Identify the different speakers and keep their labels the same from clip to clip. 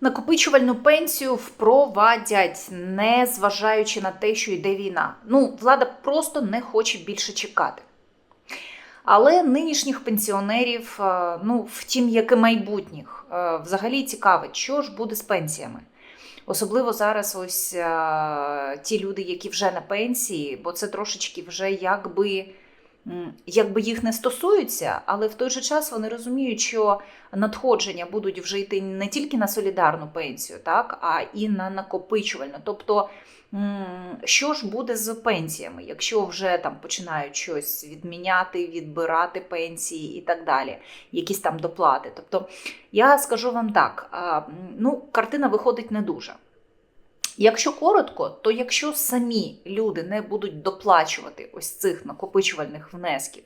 Speaker 1: Накопичувальну пенсію впровадять, не зважаючи на те, що йде війна. Ну, влада просто не хоче більше чекати. Але нинішніх пенсіонерів, е, ну, втім, як і майбутніх, е, взагалі цікавить, що ж буде з пенсіями. Особливо зараз ось е, ті люди, які вже на пенсії, бо це трошечки вже якби, якби їх не стосуються, але в той же час вони розуміють, що надходження будуть вже йти не тільки на солідарну пенсію, так, а і на накопичувальну. Тобто, що ж буде з пенсіями, якщо вже там починають щось відміняти, відбирати пенсії і так далі, якісь там доплати. Тобто, я скажу вам так: ну, картина виходить не дуже. Якщо коротко, то якщо самі люди не будуть доплачувати ось цих накопичувальних внесків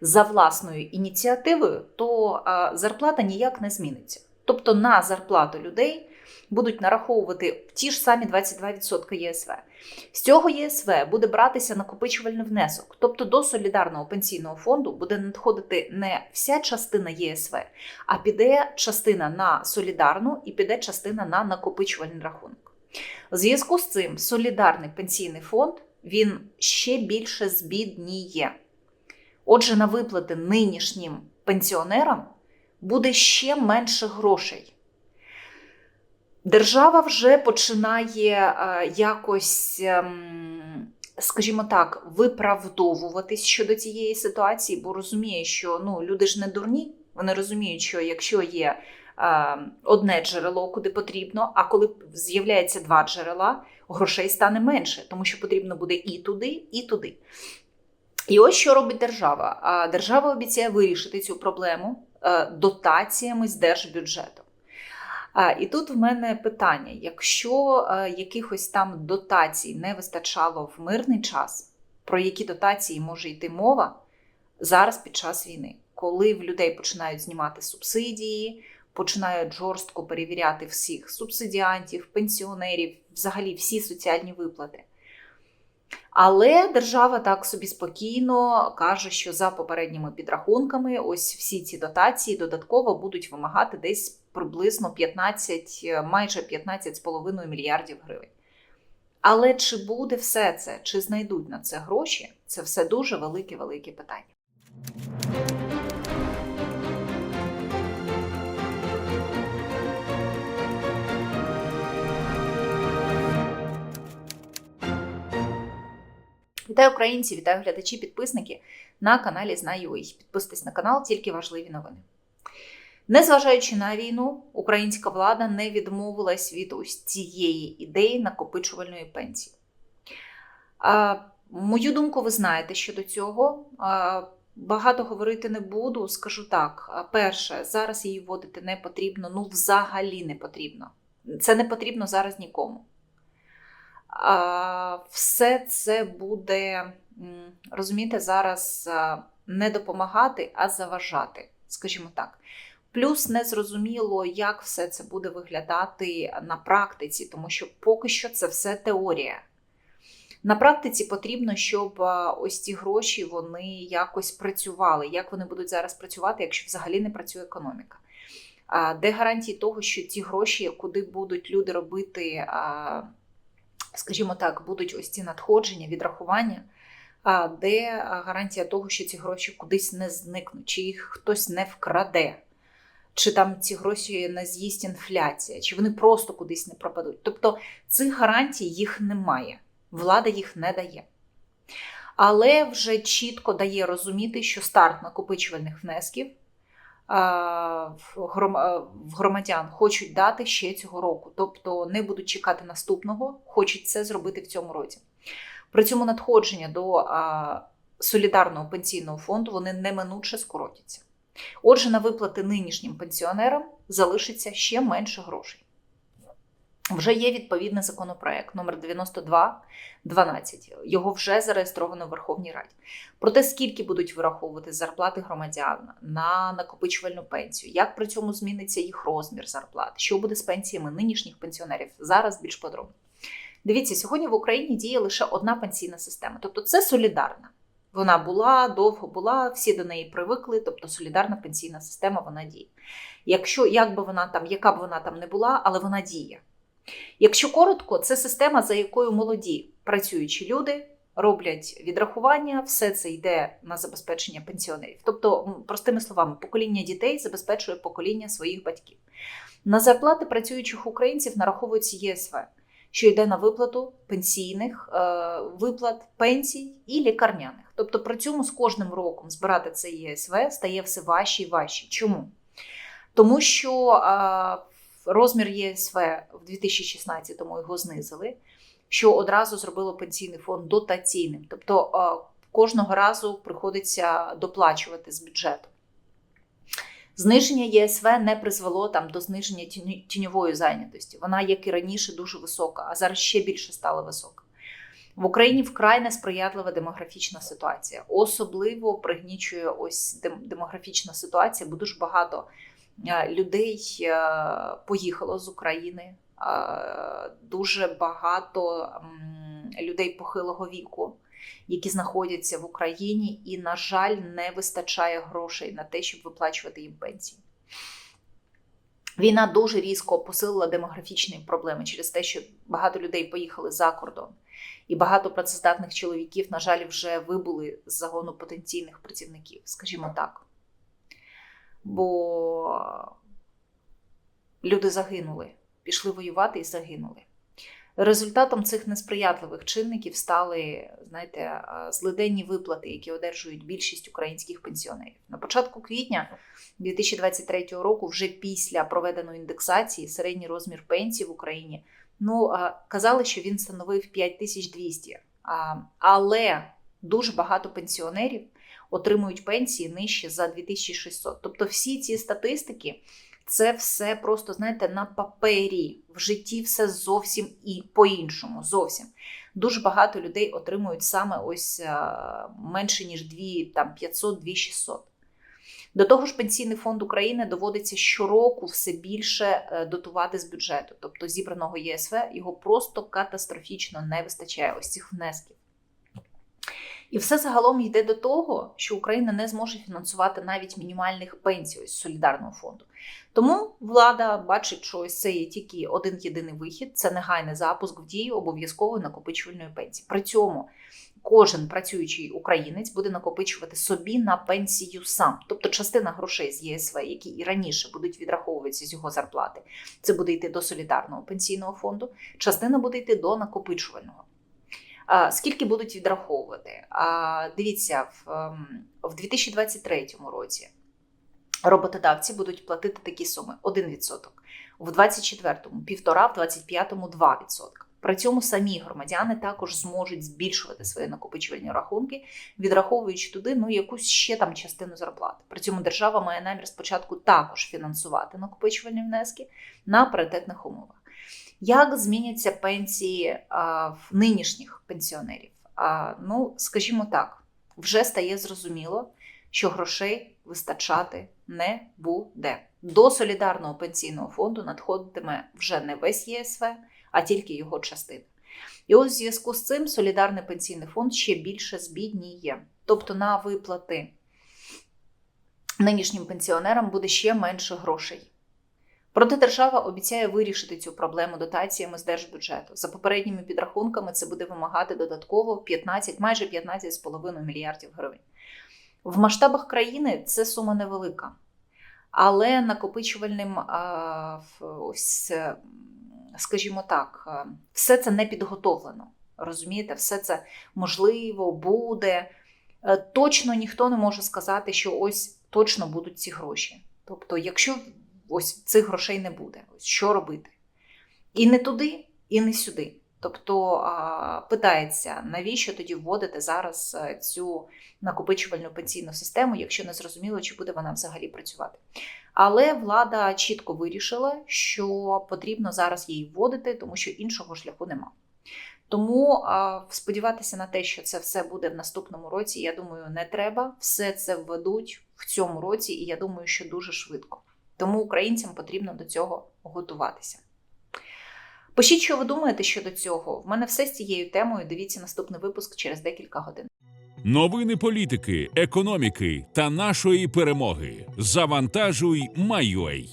Speaker 1: за власною ініціативою, то зарплата ніяк не зміниться. Тобто на зарплату людей будуть нараховувати ті ж самі 22% ЄСВ. З цього ЄСВ буде братися накопичувальний внесок, тобто до солідарного пенсійного фонду буде надходити не вся частина ЄСВ, а піде частина на солідарну і піде частина на накопичувальний рахунок. У зв'язку з цим солідарний пенсійний фонд він ще більше збідніє. Отже, на виплати нинішнім пенсіонерам буде ще менше грошей. Держава вже починає е, якось, ем, скажімо так, виправдовуватись щодо цієї ситуації, бо розуміє, що ну, люди ж не дурні. Вони розуміють, що якщо є одне джерело, куди потрібно, а коли з'являється два джерела, грошей стане менше, тому що потрібно буде і туди, і туди. І ось що робить держава. Держава обіцяє вирішити цю проблему е, дотаціями з держбюджету. І тут в мене питання: якщо е, якихось там дотацій не вистачало в мирний час, про які дотації може йти мова зараз під час війни, коли в людей починають знімати субсидії, починають жорстко перевіряти всіх субсидіантів, пенсіонерів, взагалі всі соціальні виплати. Але держава так собі спокійно каже, що за попередніми підрахунками, ось всі ці дотації додатково будуть вимагати десь приблизно 15, майже 15,5 мільярдів гривень. Але чи буде все це, чи знайдуть на це гроші, це все дуже велике-велике питання. Вітаю українці, вітаю глядачі, підписники на каналі Знаю. Підписуйтесь на канал, тільки важливі новини. Незважаючи на війну, українська влада не відмовилась від ось цієї ідеї накопичувальної пенсії. А, Мою думку, ви знаєте щодо цього. А, Багато говорити не буду, скажу так. Перше, зараз її вводити не потрібно, ну взагалі не потрібно. Це не потрібно зараз нікому. Все це буде, розумієте, зараз не допомагати, а заважати, скажімо так. Плюс незрозуміло, як все це буде виглядати на практиці, тому що поки що це все теорія. На практиці потрібно, щоб ось ці гроші вони якось працювали. Як вони будуть зараз працювати, якщо взагалі не працює економіка? Де гарантії того, що ті гроші, куди будуть люди робити, скажімо так, будуть ось ці надходження, відрахування, де гарантія того, що ці гроші кудись не зникнуть, чи їх хтось не вкраде, чи там ці гроші не з'їсть інфляція, чи вони просто кудись не пропадуть. Тобто цих гарантій їх немає влада їх не дає. Але вже чітко дає розуміти, що старт накопичувальних внесків громадян хочуть дати ще цього року, тобто не будуть чекати наступного, хочуть це зробити в цьому році. При цьому надходження до солідарного пенсійного фонду вони неминуче скоротяться. Отже, на виплати нинішнім пенсіонерам залишиться ще менше грошей. Вже є відповідний законопроект номер 9212. Його вже зареєстровано в Верховній Раді. Про те, скільки будуть вираховувати зарплати громадян на накопичувальну пенсію, як при цьому зміниться їх розмір зарплат, що буде з пенсіями нинішніх пенсіонерів, зараз більш подробно. Дивіться, сьогодні в Україні діє лише одна пенсійна система, тобто це солідарна. Вона була, довго була, всі до неї привикли, тобто солідарна пенсійна система вона діє. Якщо як би вона там, яка б вона там не була, але вона діє. Якщо коротко, це система, за якою молоді працюючі люди роблять відрахування, все це йде на забезпечення пенсіонерів. Тобто, простими словами, покоління дітей забезпечує покоління своїх батьків. На зарплати працюючих українців нараховується ЄСВ, що йде на виплату пенсійних е, виплат, пенсій і лікарняних. Тобто при цьому з кожним роком збирати це ЄСВ стає все важче і важче. Чому? Тому що е, розмір ЄСВ в 2016-му його знизили, що одразу зробило пенсійний фонд дотаційним. Тобто е, кожного разу приходиться доплачувати з бюджету. Зниження ЄСВ не призвело там до зниження тіньової зайнятості. Вона, як і раніше, дуже висока, а зараз ще більше стала висока. В Україні вкрай несприятлива демографічна ситуація. Особливо пригнічує ось демографічна ситуація, бо дуже багато людей е, поїхало з України. е, Дуже багато людей похилого віку, які знаходяться в Україні, і, на жаль, не вистачає грошей на те, щоб виплачувати їм пенсії. Війна дуже різко посилила демографічні проблеми через те, що багато людей поїхали за кордон, і багато працездатних чоловіків, на жаль, вже вибули з загону потенційних працівників, скажімо так. Бо люди загинули, пішли воювати і загинули. Результатом цих несприятливих чинників стали, знаєте, е, злиденні виплати, які одержують більшість українських пенсіонерів. На початку квітня 2023 року, вже після проведеної індексації, середній розмір пенсії в Україні ну е, казали, що він становив 5200. А, Але дуже багато пенсіонерів отримують пенсії нижче за 2600. Тобто, всі ці статистики це все просто, знаєте, на папері. В житті все зовсім і по-іншому. Зовсім. Дуже багато людей отримують саме ось менше, ніж 2, там, 500, 2600. До того ж, Пенсійний фонд України доводиться щороку все більше е, дотувати з бюджету. Тобто зібраного ЄСВ його просто катастрофічно не вистачає ось цих внесків. І все загалом йде до того, що Україна не зможе фінансувати навіть мінімальних пенсій з солідарного фонду. Тому влада бачить, що ось це є тільки один єдиний вихід це негайний запуск в дію обов'язкової накопичувальної пенсії. При цьому кожен працюючий українець буде накопичувати собі на пенсію сам. Тобто частина грошей з ЄСВ, які і раніше будуть відраховуватися з його зарплати, це буде йти до солідарного пенсійного фонду, частина буде йти до накопичувального. Скільки будуть відраховувати? Дивіться, в, ем, в 2023 році роботодавці будуть платити такі суми: 1%, в 24-му 1,5%, в 25-му 2%. При цьому самі громадяни також зможуть збільшувати свої накопичувальні рахунки, відраховуючи туди ну якусь ще там частину зарплати. При цьому держава має намір спочатку також фінансувати накопичувальні внески на паритетних умовах. Як зміняться пенсії в нинішніх пенсіонерів? Ну, скажімо так, вже стає зрозуміло, що грошей вистачати не буде. До солідарного пенсійного фонду надходитиме вже не весь ЄСВ, а тільки його частина. І ось в зв'язку з цим солідарний пенсійний фонд ще більше збідніє. Тобто на виплати нинішнім пенсіонерам буде ще менше грошей. Проте держава обіцяє вирішити цю проблему дотаціями з держбюджету. За попередніми підрахунками, це буде вимагати додатково 15, майже 15,5 мільярдів гривень. В масштабах країни це сума невелика, але накопичувальним, ось, е, скажімо так, е, все це не підготовлено. Розумієте, все це можливо буде. Е, Точно ніхто не може сказати, що ось точно будуть ці гроші. Тобто, якщо ось цих грошей не буде, ось що робити? І не туди, і не сюди. Тобто питається, навіщо тоді вводити зараз е, цю накопичувальну пенсійну систему, якщо не зрозуміло, чи буде вона взагалі працювати. Але влада чітко вирішила, що потрібно зараз її вводити, тому що іншого шляху нема. Тому сподіватися на те, що це все буде в наступному році, я думаю, не треба. Все це введуть в цьому році, і я думаю, що дуже швидко. Тому українцям потрібно до цього готуватися. Пишіть, що ви думаєте щодо цього. В мене все з цією темою. Дивіться наступний випуск через декілька годин.
Speaker 2: Новини політики, економіки та нашої перемоги. Завантажуй, Майой.